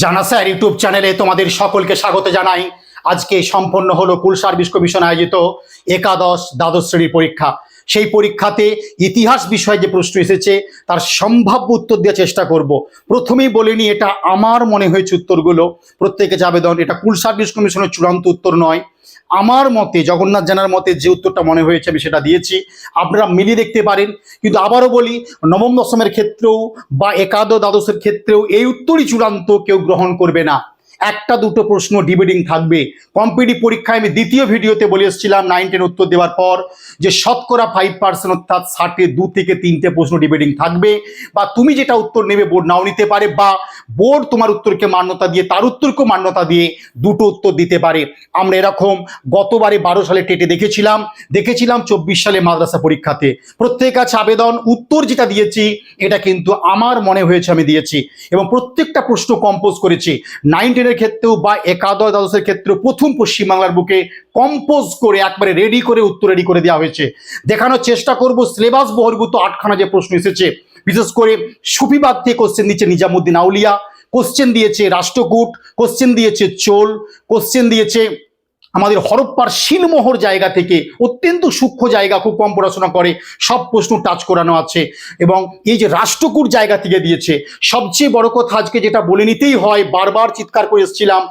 জানা sir, YouTube চ্যানেলে তোমাদের সকলকে স্বাগত জানাই। আজকে সম্পন্ন হলো কুল সার্ভিস কমিশন আয়োজিত একাদশ দ্বাদশ শ্রেণির পরীক্ষা। সেই পরীক্ষাতে ইতিহাস বিষয়ে যে প্রশ্ন এসেছে, তার সম্ভাব্য উত্তর দেওয়ার চেষ্টা করব। প্রথমেই বলিনি এটা আমার মনে হয়েছে উত্তরগুলো। প্রত্যেকে যাবেদন এটা কুল সার্ভিস কমিশনের চূড়ান্ত উত্তর নয়। আমার মতে, জগন্নাথ জানার মতে যে উত্তরটা মনে হয়েছে, আমি সেটা দিয়েছি। আপনারা মিলিয়ে দেখতে পারেন। কিন্তু আবারও বলি, নবম দশমের ক্ষেত্রেও বা একাদশ দ্বাদশের ক্ষেত্রেও এই উত্তরই চূড়ান্ত, কেউ গ্রহণ করবে না। একটা দুটো প্রশ্ন ডিবেটিং থাকবে। কম্পিটিভ পরীক্ষায় আমি দ্বিতীয় ভিডিওতে বলে এসেছিলাম নাইন টেন উত্তর দেওয়ার পর যে শতকরা ফাইভ পার্সেন্ট অর্থাৎ ষাটে দু থেকে তিনটে প্রশ্ন ডিবেটিং থাকবে বা তুমি যেটা উত্তর নেবে বোর্ড নাও নিতে পারে বা বোর্ড তোমার উত্তরকে মান্যতা দিয়ে, তার উত্তরকেও মান্যতা দিয়ে দুটো উত্তর দিতে পারে। আমরা এরকম গতবারে বারো সালে টেটে দেখেছিলাম দেখেছিলাম চব্বিশ সালে মাদ্রাসা পরীক্ষাতে। প্রত্যেক কাছে আবেদন, উত্তর যেটা দিয়েছি, এটা কিন্তু আমার মনে হয়েছে আমি দিয়েছি এবং প্রত্যেকটা প্রশ্ন কম্পোজ করেছি। নাইন টেনের ক্ষেত্রেও বা একাদশ দ্বাদশের ক্ষেত্রেও প্রথম পশ্চিমবাংলার বুকে কম্পোজ করে একবারে রেডি করে, উত্তর রেডি করে দেওয়া হয়েছে। দেখানোর চেষ্টা করব সিলেবাস বহির্ভূত আটখানা যে প্রশ্ন এসেছে, বিশেষ করে সুফিবাদ থেকে কোশ্চেন দিচ্ছে নিজামুদ্দিন আউলিয়া কোশ্চেন দিয়েছে রাষ্ট্রকূট কোশ্চেন দিয়েছে চোল কোশ্চেন দিয়েছে আমাদের হরপ্পার শিলমোহর জায়গা থেকে অত্যন্ত সূক্ষ্ম জায়গা, খুব কম পড়াশোনা করে, সব প্রশ্ন টাচ করানো আছে। এবং এই যে রাষ্ট্রকূট জায়গা থেকে দিয়েছে, সবচেয়ে বড় কথা আজকে যেটা বলে নিতেই হয়, বারবার চিৎকার করে এসেছিলাম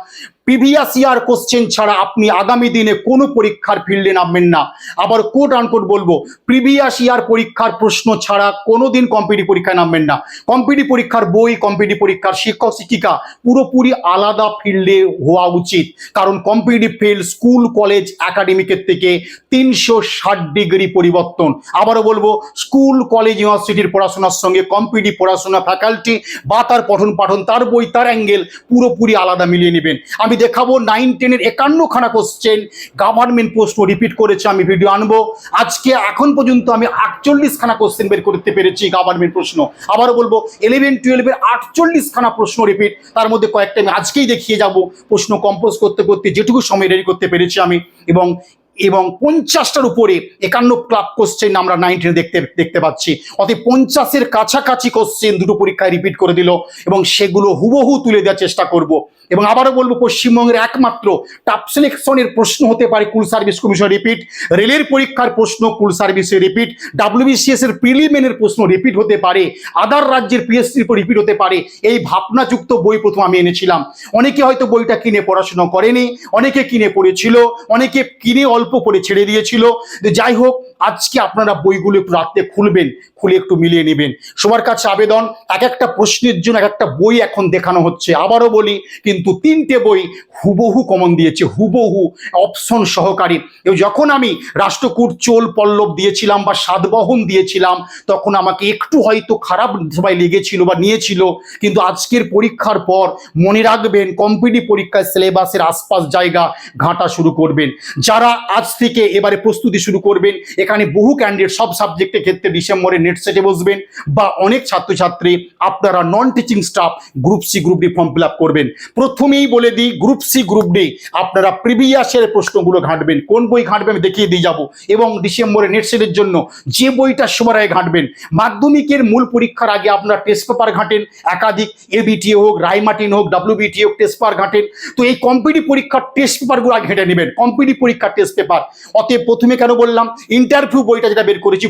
প্রিভিয়াস ইয়ার কোশ্চেন ছাড়া আপনি আগামী দিনে কোনো পরীক্ষার ফিল্ডে নামবেন না। আবার কোট আনকোট বলব প্রিভিয়াস ইয়ার পরীক্ষার প্রশ্ন ছাড়া কোনো দিন কম্পিটিভ পরীক্ষায় নামবেন না। কম্পিটিভ পরীক্ষার বই কম্পিটিভ পরীক্ষার শিক্ষক, শিক্ষিকা পুরোপুরি আলাদা ফিল্ডে হওয়া উচিত। কারণ কম্পিটিভ ফিল্ড স্কুল কলেজ একাডেমিকের থেকে তিনশো ষাট ডিগ্রি পরিবর্তন। আবারও বলব স্কুল কলেজ ইউনিভার্সিটির পড়াশোনার সঙ্গে কম্পিটিভ পড়াশোনা ফ্যাকাল্টি বা তার পঠন পাঠন তার বই, তার অ্যাঙ্গেল পুরোপুরি আলাদা মিলিয়ে নেবেন। আমি দেখাবো নাইন টেনের একান্নখানা কোশ্চেন গভর্নমেন্ট প্রশ্ন রিপিট করেছে, আমি ভিডিও আনব। আজকে এখন পর্যন্ত আমি আটচল্লিশখানা কোশ্চেন বের করতে পেরেছি গভর্নমেন্ট প্রশ্ন। আবারও বলব ইলেভেন টুয়েলভের আটচল্লিশখানা প্রশ্ন রিপিট তার মধ্যে কয়েকটা আমি আজকেই দেখিয়ে যাব। প্রশ্ন কম্পোজ করতে করতে যেটুকু সময় রেডি করতে পেরেছি আমি। এবং এবং পঞ্চাশটার উপরে একান্ন ক্লাব কোশ্চেন আমরা নাইনটিনে দেখতে দেখতে পাচ্ছি। অতএব পঞ্চাশের কাছাকাছি কোশ্চেন দুটো পরীক্ষায় রিপিট করে দিল এবং সেগুলো হুবহু তুলে দেওয়ার চেষ্টা করব। এবং আবারও বলব, পশ্চিমবঙ্গের একমাত্র টাপ সিলেকশনের প্রশ্ন হতে পারে কুল সার্ভিস কমিশন রিপিট রেলের পরীক্ষার প্রশ্ন কুল সার্ভিসে রিপিট ডাব্লিউবিসিএস এর প্রিলিমেনের প্রশ্ন রিপিট হতে পারে। আদার রাজ্যের পিএসসির রিপিট হতে পারে। এই ভাবনাযুক্ত বই প্রথম আমি এনেছিলাম। অনেকে হয়তো বইটা কিনে পড়াশোনা করেনি, অনেকে কিনে পড়েছিল অনেকে কিনে অল্প করে ছেড়ে দিয়েছিল যাই হোক, আজকে আপনারা বইগুলো রাত্রে খুলবেন, খুলে একটু মিলিয়ে নেবেন। সবার কাছে আবেদন, এক একটা প্রশ্নের জন্য এক একটা বই এখন দেখানো হচ্ছে। আবারও বলি, কিন্তু তিনটে বই হুবহু কমন দিয়েছে, হুবহু অপশন সহকারী। যখন আমি রাষ্ট্রকূট, চোল, পল্লব দিয়েছিলাম বা সাতবহন দিয়েছিলাম, তখন আমাকে একটু হয়তো খারাপ সবাই লেগেছিল বা নিয়েছিল, কিন্তু আজকের পরীক্ষার পর মনে রাখবেন কম্পিটিভ পরীক্ষায় সিলেবাসের আশপাশ জায়গা, ঘাঁটা শুরু করবেন। যারা আজ থেকে এবারে প্রস্তুতি শুরু করবেন। এখানে বহু ক্যান্ডিডেট সব সাবজেক্টের ক্ষেত্রে ডিসেম্বরে নেট সেটে বসবেন বা অনেক ছাত্রছাত্রী আপনারা non teaching staff group C group D form fill করবেন। প্রথমেই বলে দিই গ্রুপ সি গ্রুপ ডি আপনারা প্রিভিয়াসের প্রশ্নগুলো ঘাঁটবেন। কোন বই ঘাঁটবে আমি দেখিয়ে দিয়ে যাব। এবং ডিসেম্বরে নেট সেটের জন্য যে বইটা সময় ঘাঁটবেন, মাধ্যমিকের মূল পরীক্ষার আগে আপনারা টেস্ট পেপার ঘাঁটেন। একাধিক এবিটি হোক রাইমার্টিন হোক ডাব্লিউবিটি হোক টেস্ট পেপার ঘাঁটেন। তো এই কম্পিটিভ পরীক্ষার টেস্ট পেপারগুলো আগে ঘেঁটে নেবেন। কম্পিটিভ পরীক্ষার টেস্ট পেপার অতএব প্রথমে কেন বললাম ইন্টারভিউ বইটা যেটা বের করেছি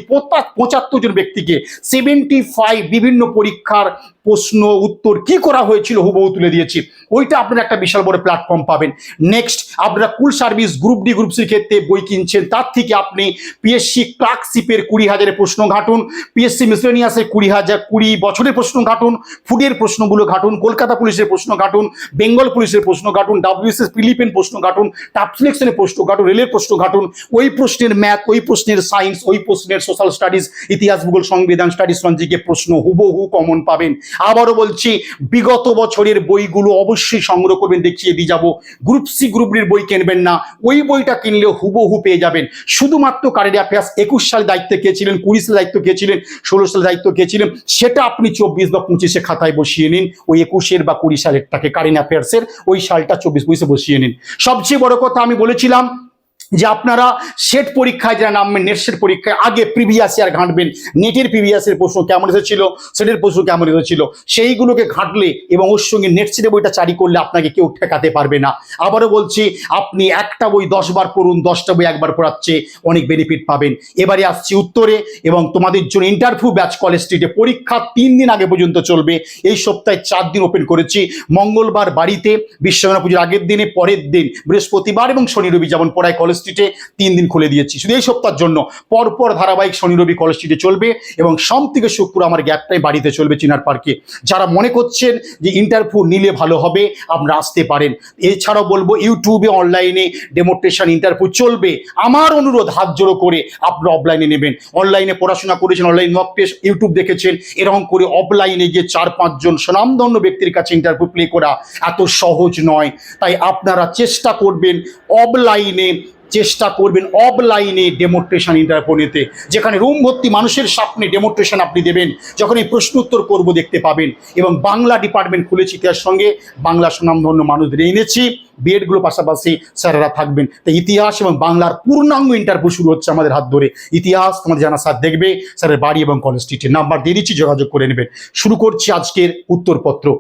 পঁচাত্তর জন ব্যক্তিকে সেভেন্টি ফাইভ বিভিন্ন পরীক্ষার প্রশ্ন, উত্তর কি করা হয়েছিল হুবহু তুলে দিয়েছি। ওইটা আপনারা একটা বিশাল বড় প্ল্যাটফর্ম পাবেন। নেক্সট আপনারা school service group D group সির ক্ষেত্রে বই কিনছেন, তার থেকে আপনি পিএসসি ক্লার্কশিপের কুড়ি হাজারের প্রশ্ন ঘাটুন পিএসসি মিসলেনিয়াসের কুড়ি হাজার, কুড়ি বছরের প্রশ্ন ঘাটুন ফুডের প্রশ্নগুলো ঘাটুন, কলকাতা পুলিশের প্রশ্ন ঘাটুন, বেঙ্গল পুলিশের প্রশ্ন ঘাটুন ডাব্লিউএসএস ফিলিপিন প্রশ্ন ঘাটুন টাপ সিলেকশনের প্রশ্ন ঘাটুন রেলের প্রশ্ন ঘাটুন, ওই প্রশ্নের ম্যাথ ওই প্রশ্নের সায়েন্স ওই প্রশ্নের সোশ্যাল স্টাডিজ ইতিহাস, ভূগোল, সংবিধান স্টাডিজ সঞ্জিকে প্রশ্ন হুবহু কমন পাবেন। আবারও বলছি, বিগত বছরের বইগুলো অবশ্যই সংগ্রহ করবেন, দেখিয়ে দিয়ে যাব। গ্রুপ সি গ্রুপ ডির বই কিনবেন না। ওই বইটা কিনলে হুবহু পেয়ে যাবেন। শুধুমাত্র কারেন্ট অ্যাফেয়ার্স একুশ সালে দায়িত্বে কে ছিলেন, কুড়ি সালে দায়িত্ব কে ছিলেন, ষোলো সালে দায়িত্ব কে ছিলেন, সেটা আপনি চব্বিশ বা পঁচিশে খাতায় বসিয়ে নিন। ওই একুশের বা কুড়ি সালের তাকে কারেন্ট অ্যাফেয়ার্সের ওই সালটা চব্বিশ পঁচিশে বসিয়ে নিন। সবচেয়ে বড় কথা আমি বলেছিলাম যে আপনারা সেট পরীক্ষায় যারা নামবেন নেট সেট পরীক্ষায় আগে প্রিভিয়াস ইয়ার ঘাঁটবেন। নেটের প্রিভিয়াস প্রিভিয়াসের প্রশ্ন কেমন এসেছিল সেটের প্রশ্ন কেমন এসেছিল, সেইগুলোকে ঘাঁটলে এবং ওর সঙ্গে নেট বইটা চারি করলে আপনাকে কেউ ঠেকাতে পারবে না। আবারও বলছি, আপনি একটা বই দশ বার পড়ুন, দশটা বই একবার পড়াচ্ছে অনেক বেনিফিট পাবেন। এবারে আসছি উত্তরে এবং তোমাদের জন্য ইন্টারভিউ ব্যাচ কলেজ স্ট্রিটে পরীক্ষা তিন দিন আগে পর্যন্ত চলবে। এই সপ্তাহে চার দিন ওপেন করেছি। মঙ্গলবার বাড়িতে বিশ্বকর্মা পুজোর আগের দিনে, পরের দিন বৃহস্পতিবার এবং শনি রবি যেমন পড়ায় কলেজ স্ট্রিটে তিন দিন খুলে দিয়েছি। শুধু এই সপ্তাহের জন্য। পরপর ধারাবাহিক শনি, রবি কলেজ স্ট্রিটে চলবে এবং সোম থেকে শুক্র আমার গ্যাপটাই বাড়িতে চলবে চিনার পার্কে। যারা মনে করছেন যে ইন্টারভিউ নিলে ভালো হবে, আপনারা আসতে পারেন। এছাড়াও বলব, ইউটিউবে অনলাইনে ডেমোট্রেশন ইন্টারভিউ চলবে। আমার অনুরোধ, হাত জোড়ো করে আপনারা অফলাইনে নেবেন। অনলাইনে পড়াশোনা করেছেন অনলাইন মক টেস্ট ইউটিউব দেখেছেন, এরকম করে অফলাইনে গিয়ে চার পাঁচজন স্বনামধন্য ব্যক্তির কাছে ইন্টারভিউ প্লে করা এত সহজ নয়। তাই আপনারা চেষ্টা করবেন অফলাইনে চেষ্টা করবেন অফলাইনে ডেমোট্রেশন ইন্টারভিউ নিতে। যেখানে রুম ভর্তি মানুষের সামনে ডেমোট্রেশন আপনি দেবেন। যখন এই প্রশ্ন উত্তর করব দেখতে পাবেন। এবং বাংলা ডিপার্টমেন্ট খুলেছি ইতিহাস সঙ্গে। বাংলা সুনামধন্য মানুষদের এনেছি। বিএডগুলো পাশাপাশি স্যারেরা থাকবেন। তাই ইতিহাস এবং বাংলার পূর্ণাঙ্গ ইন্টারভিউ শুরু হচ্ছে আমাদের হাত ধরে। ইতিহাস তোমাদের জানা স্যার দেখবে। স্যারের বাড়ি এবং কলেজ স্ট্রিটের নাম্বার দিয়ে দিচ্ছি, যোগাযোগ করে নেবেন। শুরু করছি আজকের উত্তরপত্র।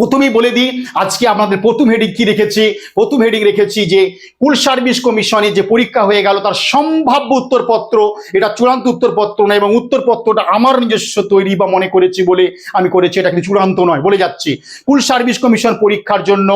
প্রথমেই বলে দিই, আজকে আমাদের প্রথম হেডিং কি রেখেছি? প্রথম হেডিং রেখেছি যে, কুল সার্ভিস কমিশনে যে পরীক্ষা হয়ে গেল, তার সম্ভাব্য উত্তরপত্র, এটা চূড়ান্ত উত্তরপত্র নয় এবং উত্তরপত্রটা আমার নিজস্ব তৈরি বা মনে করেছি বলে আমি করেছি, এটা কিন্তু চূড়ান্ত নয়, বলে যাচ্ছি। কুল সার্ভিস কমিশন পরীক্ষার জন্য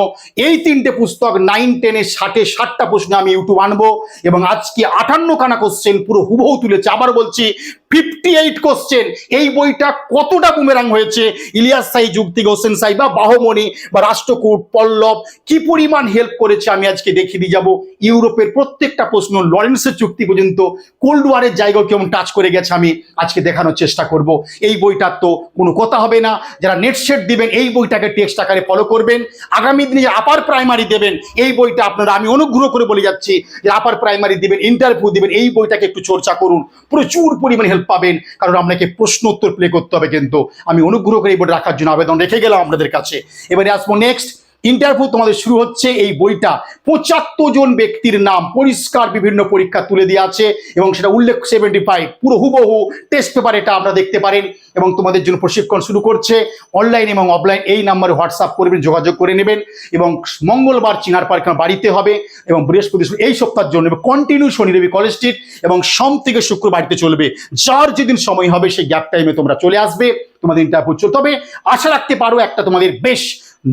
এই তিনটে পুস্তক নাইন টেনে ষাটে, ষাটটা প্রশ্ন আমি ইউটিউব আনব এবং আজকে আটান্ন খানা কোশ্চেন পুরো হুবহু তুলেছে। আবার বলছি ফিফটি এইট কোশ্চেন এই বইটা কতটা বুমেরাং হয়েছে? ইলিয়াস সাই যুগ থেকে হোসেন সাই বা বাহমণি বা রাষ্ট্রকূট, পল্লব কি পরিমাণ হেল্প করেছে আমি আজকে দেখিয়ে দিয়ে যাব। ইউরোপের প্রত্যেকটা প্রশ্ন লরেন্সের চুক্তি পর্যন্ত কোল্ড ওয়ারের জায়গাও কেমন টাচ করে গেছে আমি আজকে দেখানোর চেষ্টা করব। এই বইটার তো কোনো কথা হবে না। যারা নেট সেট দিবেন, এই বইটাকে টেক্সট আকারে ফলো করবেন। আগামী দিনে আপার প্রাইমারি দেবেন, এই বইটা আপনারা আমি অনুগ্রহ করে বলে যাচ্ছি যে আপার প্রাইমারি দিবেন ইন্টারভিউ দিবেন, এই বইটাকে একটু চর্চা করুন। প্রচুর পরিমাণে হেল্প পাবেন। কারণ আপনাকে প্রশ্ন উত্তর প্লে করতে হবে কিন্তু। আমি অনুগ্রহ করে এই বইটা রাখার জন্য আবেদন রেখে গেলাম আপনাদের কাছে। এবারে আসব নেক্সট ইন্টারভিউ তোমাদের শুরু হচ্ছে, এই বইটা পঁচাত্তর জন ব্যক্তির নাম পরিষ্কার বিভিন্ন পরীক্ষা তুলে দেওয়া আছে এবং সেটা উল্লেখ সেভেন্টি ফাইভ পুরো হুবহু টেস্ট পেপার এটা আপনারা দেখতে পারেন এবং তোমাদের জন্য প্রশিক্ষণ শুরু করছে। অনলাইন এবং অফলাইন এই নাম্বারে হোয়াটসঅ্যাপ করবেন যোগাযোগ করে নেবেন এবং মঙ্গলবার চিনার পার্ক বাড়িতে হবে এবং বৃহস্পতি এই সপ্তাহের জন্য কন্টিনিউ শনি রবি কলেজ স্ট্রিট এবং সোম থেকে শুক্র বাড়িতে চলবে। যার যেদিন সময় হবে সেই গ্যাপ টাইমে তোমরা চলে আসবে, তোমাদের ইন্টারভিউ তবে আশা রাখতে পারো একটা তোমাদের বেশ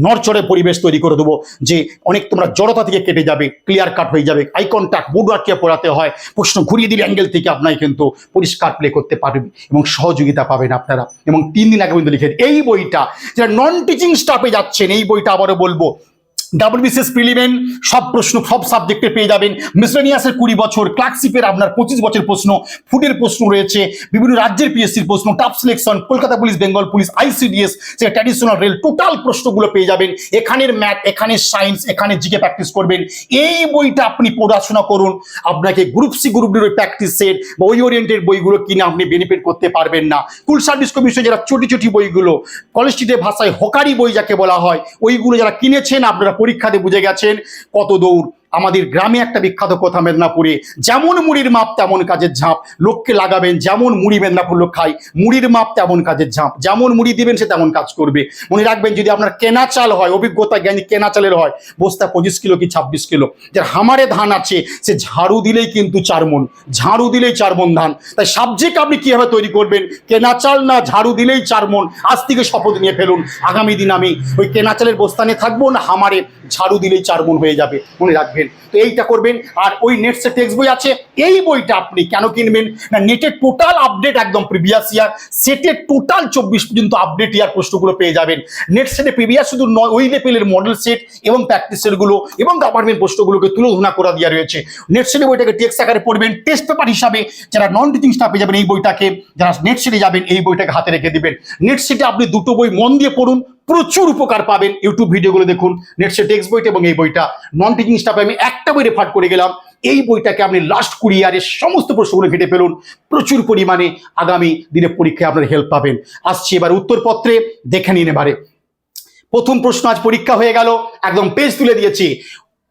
নরচড়ে পরিবেশ তৈরি করে দেবো, যে অনেক তোমরা জড়তা থেকে কেটে যাবে ক্লিয়ার কাট হয়ে যাবে আই কন্ট্যাক্ট বুড আটকে পড়াতে হয়, প্রশ্ন ঘুরিয়ে দিলে অ্যাঙ্গেল থেকে আপনাকে কিন্তু পরিষ্কার প্লে করতে পারবে এবং সহযোগিতা পাবেন আপনারা। এবং তিন দিন আগে কিন্তু লিখে এই বইটা, যারা নন টিচিং স্টাফে যাচ্ছেন, এই বইটা আবারও বলব ডাব্লিউবিসিএস প্রিলিমেন সব প্রশ্ন, সব সাবজেক্টে পেয়ে যাবেন। মিসলেনিয়াসের কুড়ি বছর ক্লার্কশিপের আপনার পঁচিশ বছর প্রশ্ন ফুডের প্রশ্ন রয়েছে, বিভিন্ন রাজ্যের পিএসসির প্রশ্ন টাপ selection Kolkata police, Bengal police ICDS সেটা ট্র্যাডিশনাল রেল টোটাল প্রশ্নগুলো পেয়ে যাবেন। এখানের ম্যাথ এখানের সায়েন্স এখানে জিকে প্র্যাকটিস করবেন। এই বইটা আপনি পড়াশোনা করুন। আপনাকে গ্রুপ সি গ্রুপ ওই প্র্যাকটিস সেট বা ওই ওরিয়েন্টেড বইগুলো কিনে আপনি বেনিফিট করতে পারবেন না। কুল সার্ভিস কমিশন যারা ছোটি ছোটি বইগুলো কলেজ স্ট্রিটের ভাষায় হকারি বই যাকে বলা হয়, ওইগুলো যারা কিনেছেন, আপনারা পরীক্ষাতে বুঝে গেছেন কত দৌড়। আমাদের গ্রামে একটা বিখ্যাত কথা মেদিনীপুরে, যেমন মুড়ির মাপ তেমন কাজের ঝাঁপ। লোককে লাগাবেন, যেমন মুড়ি মেদিনীপুর লোক খায়, মুড়ির মাপ তেমন কাজের ঝাঁপ। যেমন মুড়ি দিবেন, সে তেমন কাজ করবে। মনে রাখবেন, যদি আপনার কেনা চাল হয়, অভিজ্ঞতা জ্ঞানী কেনা চালের হয় বস্তা পঁচিশ কিলো কি ছাব্বিশ কিলো? যার হামারে ধান আছে, সে ঝাড়ু দিলেই কিন্তু চার মন, ঝাড়ু দিলেই চার মন ধান। তাই সাবজেক্ট আপনি কীভাবে তৈরি করবেন? কেনা চাল না, ঝাড়ু দিলেই চার মন। আজ থেকে শপথ নিয়ে ফেলুন। আগামী দিন আমি ওই কেনা চালের বস্তানে থাকব না, হামারে ঝাড়ু দিলেই চার মন হয়ে যাবে। মনে রাখবেন। তো এইটা করবেন। আর ওই নেটসে টেক্সট বই আছে, এই বইটা আপনি কেন কিনবেন? না নেটের টোটাল আপডেট একদম প্রিভিয়াস ইয়ার সেটের টোটাল চব্বিশ পর্যন্ত আপডেট ইয়ার প্রশ্নগুলো পেয়ে যাবেন। নেট সেটে প্রিভিয়াস শুধু নয় ওই লেভেলের মডেল সেট এবং প্র্যাকটিস সেটগুলো এবং গভর্নমেন্ট প্রশ্নগুলোকে তুলনা করা দেওয়া রয়েছে। নেট সেটে বইটাকে টেক্সট আকারে পড়বেন। টেস্ট পেপার হিসাবে যারা নন টিচিং স্টাফে যাবেন এই বইটাকে, যারা নেট সেটে যাবেন, এই বইটাকে হাতে রেখে দিবেন। নেট সেটে আপনি দুটো বই মন দিয়ে পড়ুন প্রচুর উপকার পাবেন ইউটিউব ভিডিওগুলো দেখুন নেটসে টেক্সট বইটা এবং এই বইটা। নন টিচিং স্টাফে আমি একটা বই রেফার করে গেলাম। এই বইটাকে আপনি লাস্ট কুড়ি ইয়ারের সমস্ত প্রশ্নগুলো ঘেটে ফেলুন। প্রচুর পরিমাণে আগামী দিনে পরীক্ষায় আপনার হেল্প পাবেন। আসছি এবার উত্তরপত্রে, দেখে নিন এবারে। প্রথম প্রশ্ন আজ পরীক্ষা হয়ে গেল। একদম পেজ তুলে দিয়েছি।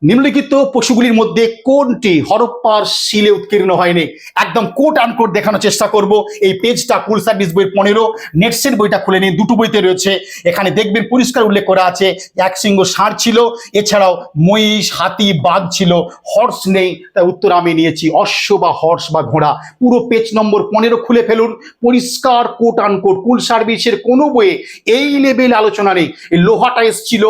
নিম্নলিখিত পশুগুলির মধ্যে কোনটি হরপ্পার শিলে উৎকীর্ণ হয়নি? একদম কোট আনকোট দেখানোর চেষ্টা করব। এই পেজটা কুল সার্ভিস বইয়ের পনেরো নেটসের বইটা খুলে নিন, দুটো বইতে রয়েছে। এখানে দেখবেন পরিষ্কার উল্লেখ করা আছে, এক সিংহ ষাঁড় ছিল, এছাড়াও মহিষ, হাতি, বাঘ ছিল হর্স নেই, তাই উত্তর আমি নিয়েছি, অশ্ব বা হর্স বা ঘোড়া। পুরো পেজ নম্বর পনেরো খুলে ফেলুন, পরিষ্কার কোট আনকোট কুল সার্ভিসের কোনো বইয়ে এই লেভেল আলোচনা নেই। লোহাটা এসছিল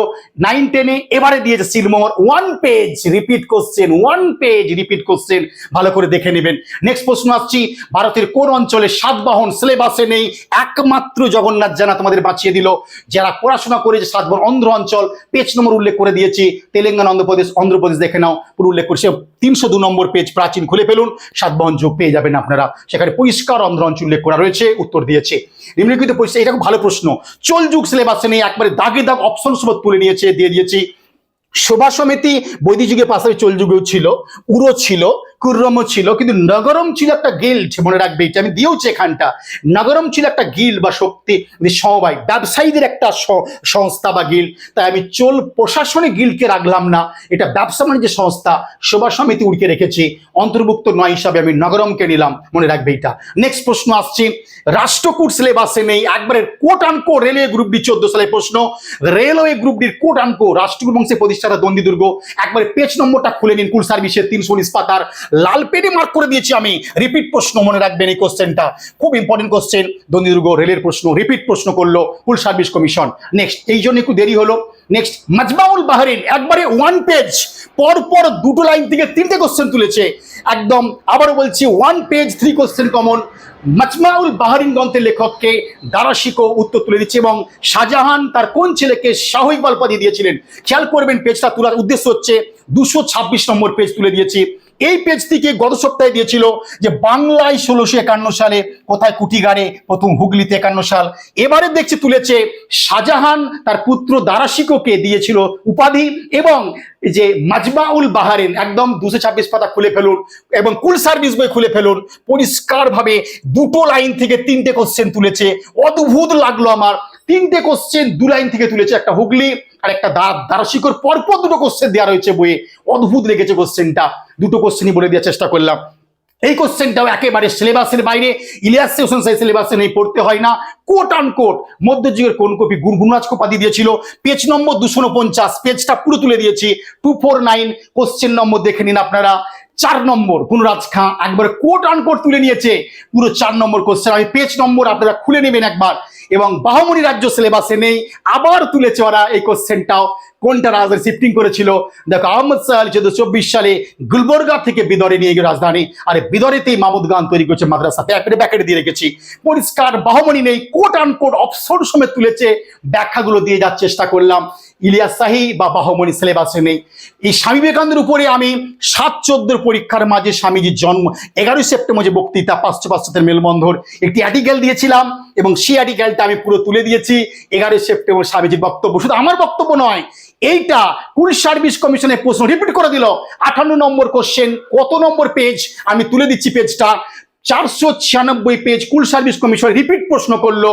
নাইন টেনে এবারে দিয়েছে সিলমোহর one page repeat question one page repeat question ভালো করে দেখে নেবেন। নেক্সট প্রশ্ন আসছি, ভারতের কোন অঞ্চলে সাতবাহন সিলেবাসে নেই? একমাত্র জগন্নাথ জানা তোমাদের বাঁচিয়ে দিল। যারা পড়াশোনা করেছে সাতবাহন অন্ধ্র অঞ্চল পেজ নম্বর উল্লেখ করে দিয়েছি। তেলেঙ্গানা, অন্ধ্রপ্রদেশ অন্ধ্রপ্রদেশ দেখে নাও। পুরো উল্লেখ করছে। তিনশো দু নম্বর পেজ প্রাচীন খুলে ফেলুন। সাতবাহন যোগ পেয়ে যাবেন আপনারা। সেখানে পরিষ্কার অন্ধ্র অঞ্চল উল্লেখ করা রয়েছে, উত্তর দিয়েছে। নিম্নলিখিত পরিষ্কার, এটা খুব ভালো প্রশ্ন। চল যুগ সিলেবাসে নেই, একবারে দাগে দাগ অপশন সবত তুলে নিয়েছে, দিয়ে দিয়েছি। সভা সমিতি বৈদিক যুগে পাশাপাশি চোল যুগেও ছিল উড়ো ছিল। কুর্রমও ছিল, কিন্তু নগরম ছিল একটা গিল্ড মনে রাখবে, এটা আমি দিয়েওছি এখানটা। নগরম ছিল একটা গিল্ড বা শক্তি মানে সমবায়, ব্যবসায়ীদের একটা সংস্থা বা গিল্ড তাই আমি চোল প্রশাসনিক গিল্ডকে রাখলাম না, এটা ব্যবসা বাণিজ্য সংস্থা, সভা সমিতি উড়কে রেখেছি, অন্তর্ভুক্ত নয় হিসাবে আমি নগরমকে নিলাম, মনে রাখবে এটা। নেক্সট প্রশ্ন আসছে, রাষ্ট্রকূট সিলেবাসে নেই একবারে কোট আনকো রেলওয়ে গ্রুপ ডি চোদ্দ সালে প্রশ্ন রেলওয়ে গ্রুপ ডির কোট আনকো রাষ্ট্রকূট বংশের প্রতিষ্ঠাতা দন্দি দুর্গ একবারে পেজ নম্বরটা খুলে নিন, কুল সার্ভিসের তিনশো উনিশ পাতার লাল পেনে মার্ক করে দিয়েছি আমি। রিপিট প্রশ্ন মনে রাখবেন এই কোশ্চেনটা খুব ইম্পর্টেন্ট কোশ্চেন দন্দি দুর্গ রেলের প্রশ্ন রিপিট প্রশ্ন করল ফুল সার্ভিস কমিশন নেক্সট এই জন্য একটু দেরি হলো। নেক্সট মাজমাউল বাহারিন একবারে ওয়ান পেজ পর পর দুটো লাইন থেকে তিনটে কোশ্চেন তুলেছে। একদম আবারও বলছি one page three question common Majmaul Bahrain গ্রন্থের লেখককে দারাশিকো উত্তর তুলে দিচ্ছে এবং শাহজাহান তার কোন ছেলেকে শাহী গল্প দিয়ে দিয়েছিলেন? খেয়াল করবেন পেজটা তোলার উদ্দেশ্য হচ্ছে, দুশো ছাব্বিশ নম্বর পেজ তুলে দিয়েছি। এই পেজ থেকে গত সপ্তাহে দিয়েছিল যে বাংলায় ষোলোশো একান্ন সালে কোথায় কুটিগারে প্রথম হুগলিতে একান্ন সাল। এবারে দেখছি তুলেছে শাহজাহান তার পুত্র দারাশিকোকে দিয়েছিল উপাধি এবং যে মাজমাউল বাহারিন একদম দুশো ছাব্বিশ পাতা খুলে ফেলুন এবং কুল সার্ভিস বই খুলে ফেলুন, পরিষ্কারভাবে দুটো লাইন থেকে তিনটে কোশ্চেন তুলেছে। অদ্ভুত লাগল আমার। তিনটে কোশ্চেন দু লাইন থেকে তুলেছে একটা হুগলি। আর একটা দারাশিকর পরপর দুটো কোশ্চেন দেওয়া রয়েছে বইয়ে। অদ্ভুত লেগেছে কোশ্চেনটা দুটো কোশ্চেনই বলে দেওয়ার চেষ্টা করলাম। এই কোশ্চেনটাও একেবারে সিলেবাসের বাইরে। ইলিয়াস হোসেন সাই সিলেবাসে নেই, পড়তে হয় না। কোট আন কোট মধ্যযুগের কোন কপি গুরগুনাজ কোপাদি দিয়েছিল। পেজ নম্বর দুশো উনপঞ্চাশ পেজটা পুরো তুলে দিয়েছি। Two four nine question number দেখে নিন আপনারা। চার নম্বর, গুণরাজ খাঁ একবার কোট আন কোট তুলে নিয়েছে। পুরো চার নম্বর কোশ্চেন আমি পেজ নম্বর আপনারা খুলে নেবেন একবার। এবং বাহমনি রাজ্য সিলেবাসে নেই। আবার তুলেছে ওরা এই কোশ্চেনটাও কোনটা রাজধানী শিফটিং করেছিল? দেখো, আহমদ সাহেল চোদ্দশো চব্বিশ সালে গুলবর্গা থেকে বিদরে নিয়ে গিয়ে রাজধানী। আর, বিদরেতেই মামুদ গান তৈরি করেছে মাদ্রাসা প্যাকেটে প্যাকেটে দিয়ে রেখেছি। পরিষ্কার বাহমনি নেই। কোট আন কোট অপশন সমেত তুলেছে। ব্যাখ্যাগুলো দিয়ে যাওয়ার চেষ্টা করলাম। ইলিয়াস শাহী বা বাহমনি সিলেবাসে নেই। এই স্বামী বিবেকানন্দের উপরে আমি সাত চোদ্দোর পরীক্ষার মাঝে স্বামীজির জন্ম, এগারোই সেপ্টেম্বর যে বক্তৃতা পাশ্চ পাশ্চাত্যের মেলবন্ধর একটি অ্যার্টিকেল দিয়েছিলাম। এবং সেই আর্টিকেলটা আমি পুরো তুলে দিয়েছি। এগারোই সেপ্টেম্বর স্বামীজির বক্তব্য। শুধু আমার বক্তব্য নয়, এইটা কুল সার্ভিস কমিশনের প্রশ্ন রিপিট করে দিল। আঠান্ন নম্বর কোশ্চেন কত নম্বর পেজ আমি তুলে দিচ্ছি পেজটা চারশো ছিয়ানব্বই page school service commission repeat প্রশ্ন করল।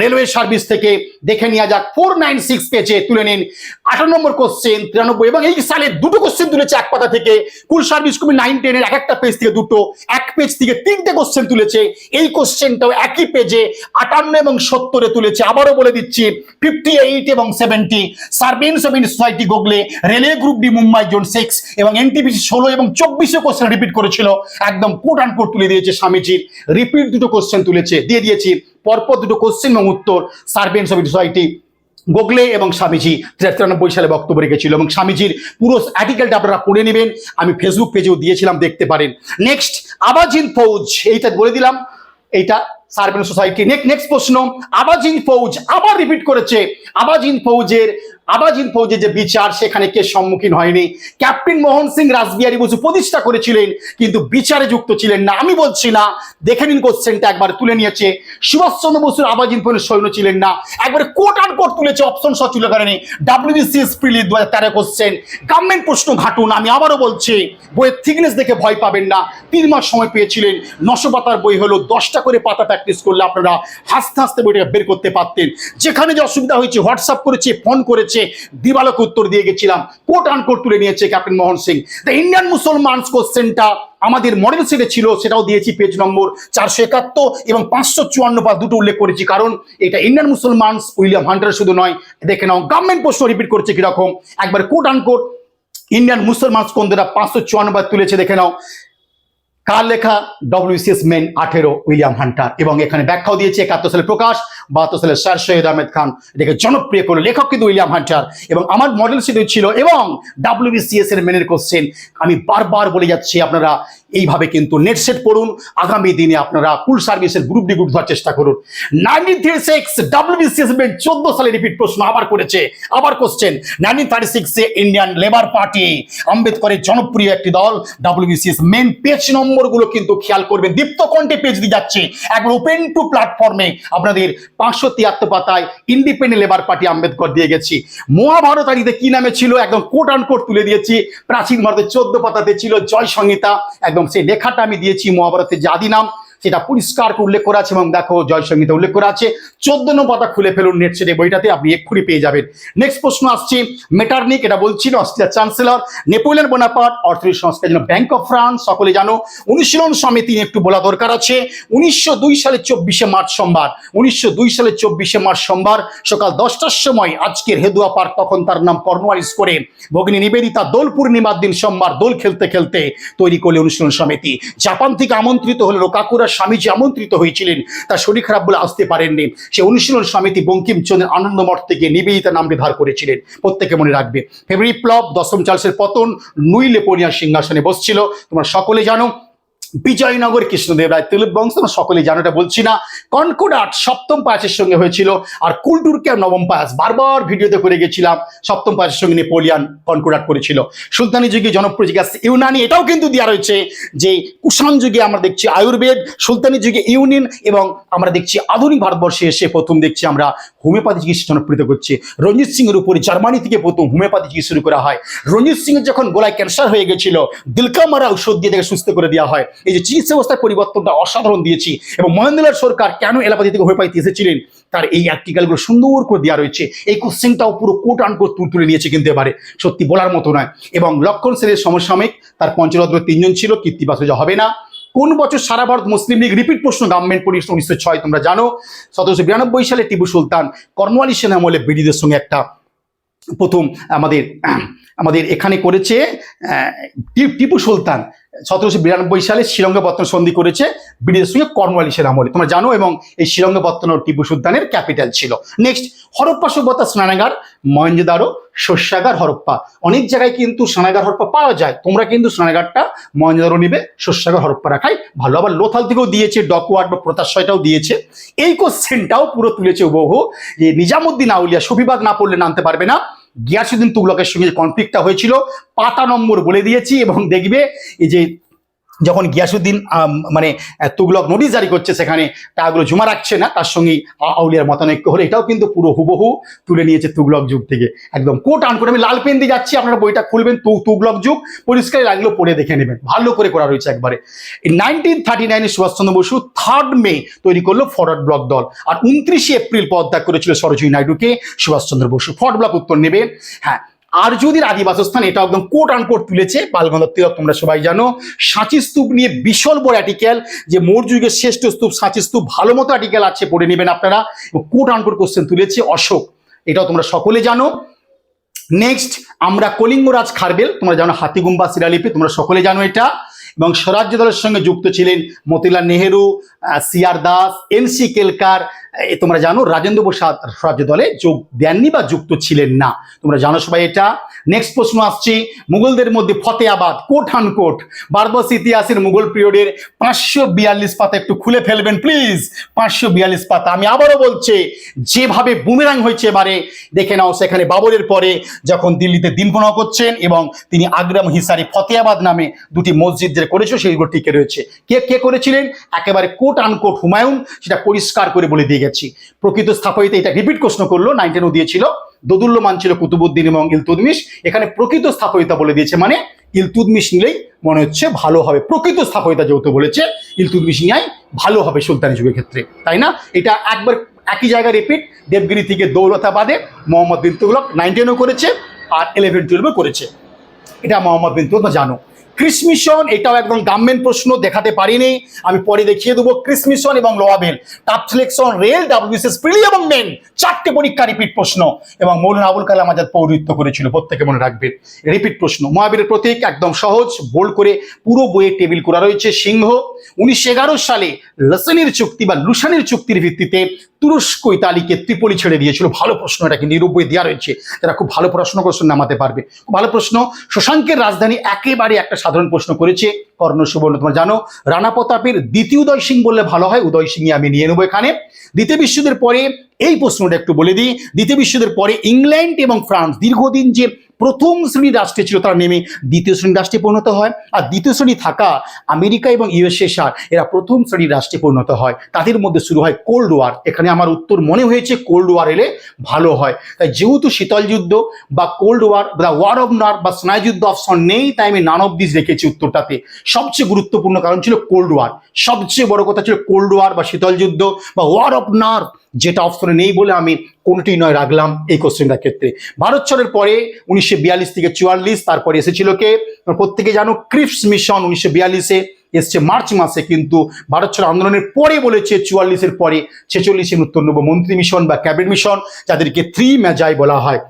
রেলওয়ে সার্ভিস থেকে দেখে নেওয়া যাক। ফোর নাইন সিক্স পেজে তুলে নিন। আঠারো নম্বর কোশ্চেন তিরানব্বই। এবং এই সালে দুটো কোশ্চেন তুলেছে এক পাতা থেকে, কুল সার্ভিস কমি নাইন টেনের এক একটা পেজ থেকে দুটো, এক পেজ থেকে তিনটে কোশ্চেন তুলেছে। এই কোশ্চেনটাও একই পেজে আটান্ন এবং সত্তরে তুলেছে। আবারও বলে দিচ্ছি ফিফটি এইট এবং seventy servants of society Gokhale railway group D Mumbai zone six এবং এনটিপিসি ষোলো এবং চব্বিশে কোশ্চেন রিপিট করেছিল। একদম কোট আন কোট তুলে দিয়েছে স্বামীজির রিপিট দুটো কোশ্চেন তুলেছে, দিয়ে দিয়েছি। পরপর দুটো কোশ্চেন এবং উত্তর। সার্ভেন্স অফ সোসাইটি গোগলে এবং স্বামীজি তিরানব্বই সালে বক্তব্য রেখেছিল। এবং স্বামীজির পুরো আর্টিকেলটা আপনারা পড়ে নেবেন। আমি ফেসবুক পেজেও দিয়েছিলাম, দেখতে পারেন। নেক্সট আবাজিন ফৌজ এইটা বলে দিলাম। এইটা সার্ভেন সোসাইটি নেক্সট প্রশ্ন আবাজিন ফৌজ আবার রিপিট করেছে। আবাজিন ফৌজের আবাজিন ফৌজের যে বিচার, সেখানে কে সম্মুখীন হয়নি। ক্যাপ্টেন মোহন সিং রাসবিহারী বসু প্রতিষ্ঠা করেছিলেন, কিন্তু বিচারে যুক্ত ছিলেন না। আমি বলছি না, দেখে নিন কোশ্চেনটা একবার তুলে নিয়েছে। সুভাষচন্দ্র বসুর আবাজিন ফৌজের সৈন্য ছিলেন না। একবারে কোট আন কোট তুলেছে অপশন সহ তুলে করেনি ডাব্লিউবিসিএস প্রিলি দু হাজার তেরো কোশ্চেন গভর্নমেন্ট প্রশ্ন ঘাটুন, আমি আবারও বলছি, বইয়ের থিকনেস দেখে ভয় পাবেন না। তিন মাস সময় পেয়েছিলেন নশো পাতার বই হলো, দশটা করে পাতা প্র্যাকটিস করলে আপনারা হাসতে হাসতে বইটা বের করতে পারতেন। যেখানে যে অসুবিধা হয়েছে হোয়াটসঅ্যাপ করেছে ফোন করেছে এসেছে দিবালক উত্তর দিয়ে গেছিলাম। কোট আন কোট তুলে নিয়েছে captain Mohan Singh. The Indian Musalmans কোশ্চেনটা আমাদের মডেল সেটে ছিল, সেটাও দিয়েছি পেজ নম্বর চারশো একাত্তর এবং পাঁচশো চুয়ান্ন পা দুটো উল্লেখ করেছি। কারণ এটা ইন্ডিয়ান মুসলমানস উইলিয়াম হান্টার শুধু নয়, দেখে নাও গভর্নমেন্ট প্রশ্ন রিপিট করছে কীরকম? একবার কোট আন কোট ইন্ডিয়ান মুসলমান স্কন্দরা পাঁচশো চুয়ান্ন বার তুলেছে দেখে নাও। কার লেখা? ডব্লিউসিএস মেন আঠেরো উইলিয়াম হান্টার এবং এখানে ব্যাখ্যাও দিয়েছে একাত্তর সালে প্রকাশ। বাহাত্তর সালে স্যার সৈয়দ আহমেদ খান, এটাকে জনপ্রিয় লেখক কিন্তু উইলিয়াম হান্টার এবং আমার মডেল ছিল এবং এর মেনের কোশ্চেন আমি বারবার বলে যাচ্ছি আপনারা এইভাবে কিন্তু নেট সেট পড়ুন, আগামী দিনে আপনারা কুল সার্ভিসের গ্রুপ ডি গ্রুপ চেষ্টা করুন। নাইনটিন সিক্স চোদ্দ সালে রিপিট প্রশ্ন আবার করেছে, আবার কোশ্চেন নাইনটিন থার্টি সিক্সে ইন্ডিয়ান লেবার পার্টি আম্বেদকরের জনপ্রিয় একটি দল ডাব্লিউ ডাব্লিউবিসিএস মেন পেজ নম্বরগুলো কিন্তু খেয়াল করবেন। দীপ্ত কণ্ঠে পেজ দিয়ে যাচ্ছে। একবার ওপেন টু প্ল্যাটফর্মে আপনাদের পাঁচশো তিয়াত্তর পাতায় ইন্ডিপেন্ডেন্ট লেবার পার্টি আম্বেদকর দিয়ে গেছি। মহাভারত আদিতে কি নামে ছিল? একদম কোট আন কোট তুলে দিয়েছি। প্রাচীন ভারতের চোদ্দ পাতাতে ছিল জয় সংহিতা একদম সেই লেখাটা আমি দিয়েছি মহাভারতের আদি নাম। সেটা পরিষ্কার করে উল্লেখ করা আছে এবং দেখো জয় সংহিতা উল্লেখ করা আছে, চোদ্দ পাতা খুলে ফেলুন নেট সেটে বইটাতে, আপনি এক্ষুনি পেয়ে যাবেন। নেক্সট প্রশ্ন আসছে মেটার্নিক এটা বলছিল অস্ট্রিয়ার চ্যান্সেলর নেপোলিয়ন বোনাপার্ট অর্থনৈতিক সংস্কার জন্য ব্যাংক অফ ফ্রান্স সকলে জানো, অনুশীলন সমিতি একটু বলা দরকার আছে। উনিশশো দুই সালের চব্বিশে মার্চ সোমবার, উনিশশো দুই সালের চব্বিশে মার্চ সোমবার সকাল দশটার সময় আজকের হেদুয়া পার্ক, তখন তার নাম কর্নওয়ালিস করে ভগিনী নিবেদিতা দোল পূর্ণিমার দিন সোমবার দোল খেলতে খেলতে তৈরি করলে অনুশীলন সমিতি। জাপান থেকে আমন্ত্রিত হলে লোকাকুরা স্বামীজি আমন্ত্রিত হয়েছিলেন, তার শরীর খারাপ বলে আসতে পারেননি। সে অনুশীলন সমিতি বঙ্কিমচন্দ্রের আনন্দ মঠ থেকে নিবেদিতা নাম ধার করেছিলেন। প্রত্যেকে মনে রাখবে, ফেব্রুয়ারি প্লব দশম চার্লসের পতন নুই লেপোনিয়ার সিংহাসনে বসছিল। তোমরা সকলে জানো বিজয়নগর কৃষ্ণদেব রায় তিলক বংশ, তোমরা সকলে জানো, এটা বলছি না। কনকোডাট সপ্তম পায়াসের সঙ্গে হয়েছিল, আর কুলটুরকে নবম পায়াস। বারবার ভিডিওতে করে গেছিলাম, সপ্তম পায়াসের সঙ্গে নেপোলিয়ান কনকোডাট করেছিল। সুলতানি যুগে জনপ্রিয় আসছে ইউনানি, এটাও কিন্তু দেওয়া রয়েছে যে কুষাণ যুগে আমরা দেখছি আয়ুর্বেদ, সুলতানি যুগে ইউনিয়ন, এবং আমরা দেখছি আধুনিক ভারতবর্ষে এসে প্রথম দেখছি আমরা হোমিওপ্যাথি চিকিৎসা জনপ্রিয় করছি। রঞ্জিত সিং এর উপরে জার্মানি থেকে প্রথম হোমিওপ্যাথি চিকিৎসা শুরু করা হয়। রঞ্জিত সিং এর যখন গোলায় ক্যান্সার হয়ে গেছিল দিলকা মারা ঔষধ দিয়ে তাকে সুস্থ করে দেওয়া হয়। এই যে চিকিৎসা ব্যবস্থার পরিবর্তনটা অসাধারণ দিয়েছি এবং মহেন্দ্রলাল সরকার কেন এলাপাতি থেকে হোমিওপ্যাথি এসেছিলেন, তার এই আর্টিকেলগুলো সুন্দর করে দেওয়া রয়েছে। এই কোশ্চেনটাও পুরো কোট আন কোট তুলে নিয়েছে কিন্তু এবারে। সত্যি বলার মতো নয়। এবং লক্ষণ সেনের সমসাময়িক, তার পঞ্চরত্ন তিনজন ছিল কীর্তিবাস হবে না। কোন বছর সারা ভারত মুসলিম লীগ রিপিট প্রশ্ন গভর্নমেন্ট পরিবেশ উনিশশো ছয়, তোমরা জানো, সতেরোশো বিরানব্বই সালে টিপু সুলতান কর্নওয়ালি সেনা আমলে ব্রিটিশদের সঙ্গে একটা প্রথম আমাদের আমাদের এখানে করেছে টিপু সুলতান। সতেরোশো বিরানব্বই সালে শ্রীরঙ্গপত্তন সন্ধি করেছে ব্রিটিশের সঙ্গে কর্নওয়ালিসের আমলে। তোমরা জানো এবং এই শ্রীরঙ্গপত্তন টিপু সুলতানের ক্যাপিটাল ছিল। নেক্সট হরপ্পা সভ্যতা, স্নানাগার মহেঞ্জোদারো শস্যাগার, হরপ্পা। অনেক জায়গায় কিন্তু স্নানাগার, হরপ্পা পাওয়া যায়। তোমরা কিন্তু স্নানাগারটা মহেঞ্জোদারো নিবে, শস্যাগার, হরপ্পা রাখাই ভালো। আবার লোথাল থেকেও দিয়েছে, ডকওয়ার্ড বা প্রতাশয়টাও দিয়েছে। এই কোশ্চেনটাও পুরো তুলেছে বহু যে নিজামুদ্দিন আউলিয়া সুবিভাগ না পড়লে নামতে পারবে না। গিয়াসুদ্দিন তুগলকের সঙ্গে কনফ্লিক্টটা হয়েছিল পাতা নম্বর বলে দিয়েছি এবং দেখবে এই যে যখন গিয়াসুদ্দিন মানে তুগলক নোটিশ জারি করছে সেখানে টাকাগুলো জমা রাখছে না, তার সঙ্গে আউলিয়ার মতানৈক্য হলে এটাও কিন্তু পুরো হুবহু তুলে নিয়েছে তুগলক যুগ থেকে। একদম কোট আন করে আমি লাল পেন দিয়ে যাচ্ছি, আপনারা বইটা খুলবেন, তু তুগলক যুগ পরিষ্কার লাগল, পড়ে দেখে নেবেন। ভালো করে করা রয়েছে একবারে। নাইনটিন থার্টি নাইনে সুভাষচন্দ্র বসু থার্ড মে তৈরি করল ফরওয়ার্ড ব্লক দল। আর উনত্রিশে এপ্রিল পদত্যাগ করেছিল সরোজিনী নাইডুকে সুভাষচন্দ্র বসু। ফরওয়ার্ড ব্লক উত্তর নেবে হ্যাঁ আর্যদের আদিবাসস্থান এটা একদম কোট আনকোট তুলেছে বালগঙ্গা তিলক, তোমরা সবাই জানো। সাঁচি স্তূপ নিয়ে বিশাল বড় আর্টিকেল যে মৌর্য যুগের শ্রেষ্ঠ স্তূপ, সাঁচি স্তূপ ভালো মতো আর্টিকেল আছে, পড়ে নেবেন আপনারা। কোট আনকোট কোশ্চেন তুলেছে অশোক, এটাও তোমরা সকলে জানো। নেক্সট আমরা কলিঙ্গরাজ খারবেল, তোমরা জানো হাতিগুম্বা শিলালিপি, তোমরা সকলে জানো এটা। এবং স্বরাজ্য দলের সঙ্গে যুক্ত ছিলেন মতিলাল নেহেরু সিআর দাস এনসি কেলকার, এ, তোমরা জানো রাজেন্দ্র প্রসাদ স্বরাজ্য দলে যোগ দেননি বা যুক্ত ছিলেন না। তোমরা জানো সবাই এটা। নেক্সট প্রশ্ন আসছে, মুঘলদের মধ্যে Fatehabad quote un quote Bharatvarsha ইতিহাসের মুঘল পিরিয়ডের পাঁচশো বিয়াল্লিশ পাতা একটু খুলে ফেলবেন প্লিজ পাঁচশো বিয়াল্লিশ পাতা। আমি আবারও বলছি, যেভাবে বুমেরাং হয়েছে এবারে, দেখে নাও, সেখানে বাবরের পরে যখন দিল্লিতে দিন গণনা করছেন এবং তিনি আগ্রাম হিসারি ফতেহাবাদ নামে দুটি মসজিদ যে করেছে সেইগুলো টিকে রয়েছে? কে কে করেছিলেন? একেবারে কোট আনকোট হুমায়ুন, সেটা পরিষ্কার করে বলে দিয়ে গেছি। প্রকৃত স্থাপত্যে এটা রিপিট প্রশ্ন করল, নাইনটেনও দিয়েছিল। দোদুল্যমান ছিল কুতুবুদ্দিন এবং ইলতুদমিশ এখানে প্রকৃত স্থাপত্যা বলে দিয়েছে মানে ইলতুদমিশ নিলেই মনে হচ্ছে ভালো হবে। প্রকৃত স্থাপত্যা যেহেতু বলেছে ইলতুদমিশ নিয়াই ভালো হবে সুলতানি যুগের ক্ষেত্রে। তাই না? এটা একবার একই জায়গায় রিপিট দেবগিরি থেকে দৌলতাবাদে মোহাম্মদ বিন তুগলক নাইন টেনও করেছে, আর ইলেভেন টুয়েলভও করেছে। এটা মোহাম্মদ বিন তুগলক জানো। ক্রিস মিশন এটাও একদম গার্মেন্ট প্রশ্ন দেখাতে পারিনি। আমি পরে দেখিয়ে দেবো ক্রিস মিশন এবং লোয়াবেল টাপ সিলেকশন রেল ডাব্লিউবিসিএস প্রিলি এবং মেন চারটে পরীক্ষা রিপিট প্রশ্ন এবং মৌলানা আবুল কালাম আজাদ পৌরহিত্য করেছিল। প্রত্যেকে মনে রাখবে রিপিট প্রশ্ন। মহাবীরের প্রতীক একদম সহজ বোল্ড করে পুরো বইয়ে টেবিল করা রয়েছে সিংহ। উনিশশো এগারো সালে লসেনের চুক্তি বা লুসানের চুক্তির ভিত্তিতে তুরস্ক ইতালিকে ত্রিপলি ছেড়ে দিয়েছিল। ভালো প্রশ্ন এটা কিন্তু নিরূপ দেওয়া রয়েছে। যারা খুব ভালো প্রশ্ন কোশ্চেন নামাতে পারবে। ভালো প্রশ্ন, শশাঙ্কের রাজধানী একেবারে একটা সাধারণ প্রশ্ন করেছে। কর্ণ সুবর্ণ, তোমরা জানো, রানা প্রতাপের দ্বিতীয় উদয় সিং বললে ভালো হয়, উদয় সিংয়ে আমি নিয়ে নেব এখানে। দ্বিতীয় বিশ্বদের পরে, এই প্রশ্নটা একটু বলে দিই। দ্বিতীয় বিশ্বযুদ্ধের পরে ইংল্যান্ড এবং ফ্রান্স দীর্ঘদিন যে প্রথম শ্রেণির রাষ্ট্রে ছিল তারা নেমে দ্বিতীয় শ্রেণির রাষ্ট্রে পরিণত হয়। আর দ্বিতীয় শ্রেণি থাকা আমেরিকা এবং ইউএসএসআর এরা প্রথম শ্রেণির রাষ্ট্রে পরিণত হয়। তাদের মধ্যে শুরু হয় কোল্ড ওয়ার। এখানে আমার উত্তর মনে হয়েছে, কোল্ড ওয়ার এলে ভালো হয়। তাই যেহেতু শীতল যুদ্ধ বা কোল্ড ওয়ার বা ওয়ার অফ নার বা স্নায়ুযুদ্ধ অপশন নেই, তাই আমি নান অফ দিস রেখেছি উত্তরটাতে। সবচেয়ে গুরুত্বপূর্ণ কারণ ছিল কোল্ড ওয়ার। সবচেয়ে বড় কথা ছিল কোল্ড ওয়ার বা শীতল যুদ্ধ বা ওয়ার অফ নার। যেটা অপশনে নেই বলে আমি কোনটি নয় রাখলাম এই কোশ্চেনটার ক্ষেত্রে। ভারত ছাড়ের পরে উনিশশো বিয়াল্লিশ থেকে চুয়াল্লিশ, তারপরে এসেছিল কে? প্রত্যেকে জানো, ক্রিপস মিশন উনিশশো বিয়াল্লিশে, এসছে মার্চ মাসে কিন্তু ভারত ছাড়ো আন্দোলনের পরে বলেছে চুয়াল্লিশের পরে ছেচল্লিশে নব্য মন্ত্রী মিশন বা ক্যাবিনেট মিশন, যাদেরকে থ্রি ম্যাজাই বলা হয়।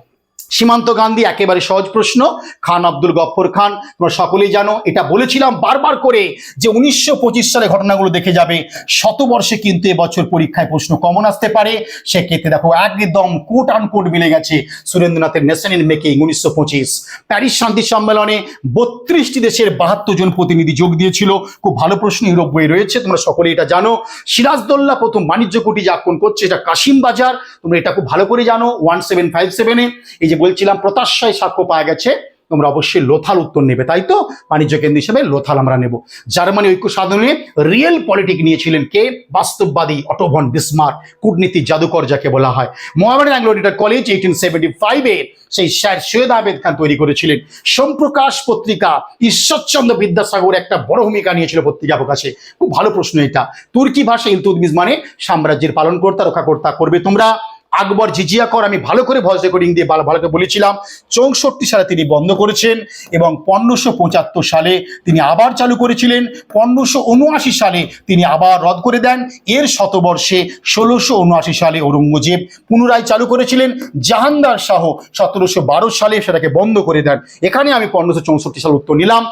সীমান্ত গান্ধী, একেবারে সহজ প্রশ্ন। খান আব্দুল গফর খান, তোমরা সকলেই জানো, এটা বলেছিলাম বারবার করে যে উনিশশো পঁচিশ সালে ঘটনাগুলো দেখে যাবে। শতবর্ষে কিন্তু এবছর পরীক্ষায় প্রশ্ন কমন আসতে পারে। সেক্ষেত্রে দেখো, একদম কোট আনকোট মিলে গেছে সুরেন্দ্রনাথের ইন মেকিং উনিশশো পঁচিশ। প্যারিস শান্তি সম্মেলনে বত্রিশটি দেশের বাহাত্তর জন প্রতিনিধি যোগ দিয়েছিল। খুব ভালো প্রশ্ন, ইউরোপ বই রয়েছে, তোমরা সকলে এটা জানো। সিরাজদৌল্লা প্রথম বাণিজ্য কুটি যে আক্রমণ করছে, এটা কাশিম বাজার তোমরা এটা খুব ভালো করে জানো ওয়ান সেভেন ফাইভ সেভেনে এই যে বলছিলাম, প্রত্যাশায় সাক্ষ্য পাওয়া গেছে, তোমরা অবশ্যই লোথাল উত্তর নেবে, তাই তো? বাণিজ্য কেন্দ্র হিসেবে লোথাল আমরা নেব। জার্মানি ঐক্য সাধনে রিয়েল পলিটিক নিয়েছিলেন কে? বাস্তববাদী অটোভন বিসমার কূটনীতি জাদুকর যাকে বলা হয়। Mohammedan Anglo college eighteen seventy ফাইভে সেই স্যার সৈয়দ আহমেদ খান তৈরি করেছিলেন। সোমপ্রকাশ পত্রিকা ঈশ্বরচন্দ্র বিদ্যাসাগর একটা বড় ভূমিকা নিয়েছিল পত্রিকা প্রকাশে। খুব ভালো প্রশ্ন এটা। তুর্কি ভাষা ইলতুদমিজ মানে সাম্রাজ্যের পালনকর্তা, রক্ষাকর্তা করবে তোমরা। আকবর জিজিয়া কর আমি ভালো করে ভয়েস রেকর্ডিং দিয়ে ভালো ভালো করে বলেছিলাম। চৌষট্টি সালে তিনি বন্ধ করেছেন এবং পনেরোশো পঁচাত্তর সালে তিনি আবার চালু করেছিলেন। পনেরোশো উনআশি সালে তিনি আবার রদ করে দেন। এর শতবর্ষে ষোলোশো উনআশি সালে ঔরঙ্গজেব পুনরায় চালু করেছিলেন। জাহানদার শাহ সতেরোশো বারো সালে সেটাকে বন্ধ করে দেন। এখানে আমি পনেরোশো চৌষট্টি সাল উত্তর নিলাম।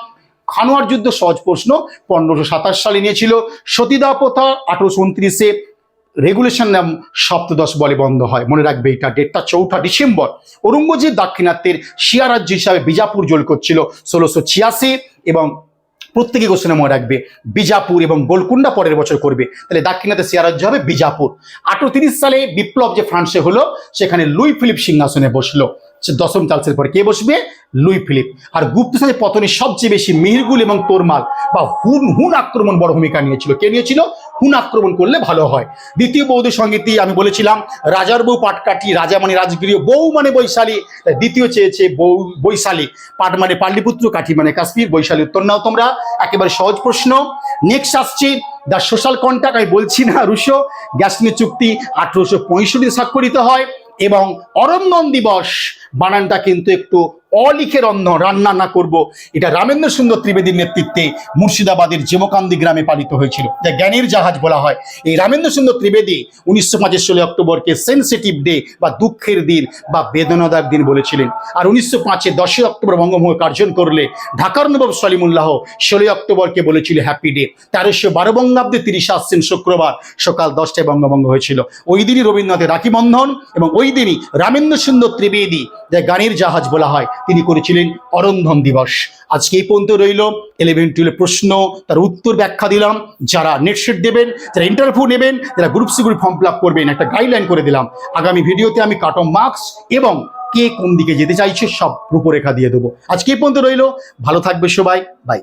খানোয়ার যুদ্ধ সহজ প্রশ্ন। পনেরোশো সাতাশ সালে নিয়েছিল। সতীদাহ প্রথা আঠারোশো উনত্রিশে রেগুলেশন নাম সপ্তদশ বলে বন্ধ হয়। মনে রাখবে এটা ডেটটা চৌঠা ডিসেম্বর। ঔরঙ্গজেব দাক্ষিণাত্যের শিয়া রাজ্য হিসাবে বিজাপুর জোল করছিল ষোলোশো ছিয়াশি এবং প্রত্যেকে কোশ্চেনে মনে রাখবে, বিজাপুর এবং গোলকুন্ডা পরের বছর করবে। তাহলে দাক্ষিণাতে শিয়া রাজ্য হবে বিজাপুর। আঠারো সালে বিপ্লব যে ফ্রান্সে হলো, সেখানে লুই ফিলিপ সিংহাসনে বসল। দশম চার্লসের পরে কে বসবে? Luis Philip. আর গুপ্তসাদের পতনে সবচেয়ে বেশি মিহিরগুল এবং তোরমাল বা হুন হুন আক্রমণ বড় ভূমিকা নিয়েছিল। কে নিয়েছিল? হুন আক্রমণ করলে ভালো হয়। দ্বিতীয় বৌদ্ধ সঙ্গীতি আমি বলেছিলাম, রাজার বউ পাটকাঠি, রাজা মানে রাজগৃহ, বউ মানে বৈশালী। তাই দ্বিতীয় চেয়েছে বউ, বৈশালী। পাট মানে পাল্লিপুত্র কাঠি মানে কাশ্মীর, বৈশালী উত্তর নাও তোমরা। একেবারে সহজ প্রশ্ন। নেক্সট আসছি দ্য সোশ্যাল কন্ট্যাক্ট আমি বলছি না, রুশো। গ্যাসনের চুক্তি আঠারোশো পঁয়ষট্টি স্বাক্ষরিত হয় এবং অরন্ধন দিবস বানানটা কিন্তু একটু অলিখে রন্ধন, রান্না না করব। এটা রামেন্দ্র সুন্দর ত্রিবেদীর নেতৃত্বে মুর্শিদাবাদের জেমকান্দি গ্রামে পালিত হয়েছিল। যা জ্ঞানের জাহাজ বলা হয়। এই রামেন্দ্র সুন্দর ত্রিবেদী উনিশশো পাঁচের ষোলোই অক্টোবরকে সেন্সিটিভ ডে বা দুঃখের দিন বা বেদনাদার দিন বলেছিলেন। আর উনিশশো পাঁচে দশই অক্টোবর বঙ্গভঙ্গ কার্জন করলে ঢাকার নবাব সলিমুল্লাহ ষোলোই অক্টোবরকে বলেছিল হ্যাপি ডে তেরোশো বারো বঙ্গাব্দে তিরিশে আসছেন শুক্রবার, সকাল দশটায় বঙ্গভঙ্গ হয়েছিল। ওই দিনই রবীন্দ্রনাথের রাখি বন্ধন এবং ওই দিনই রামেন্দ্র সুন্দর ত্রিবেদী যা গানের জাহাজ বলা হয় তিনি করেছিলেন অরন্ধন দিবস। আজকে এই পর্যন্ত রইল ইলেভেন টুয়েলভ প্রশ্ন, তার উত্তর ব্যাখ্যা দিলাম, যারা নেটসেট দেবেন, যারা ইন্টারভিউ নেবেন যারা group C group form fill করবেন, একটা গাইডলাইন করে দিলাম। আগামী ভিডিওতে আমি কাট অফ মার্কস এবং কে কোন দিকে যেতে চাইছে সব রূপরেখা দিয়ে দেবো। আজকে এই পর্যন্ত রইল, ভালো থাকবে সবাই বাই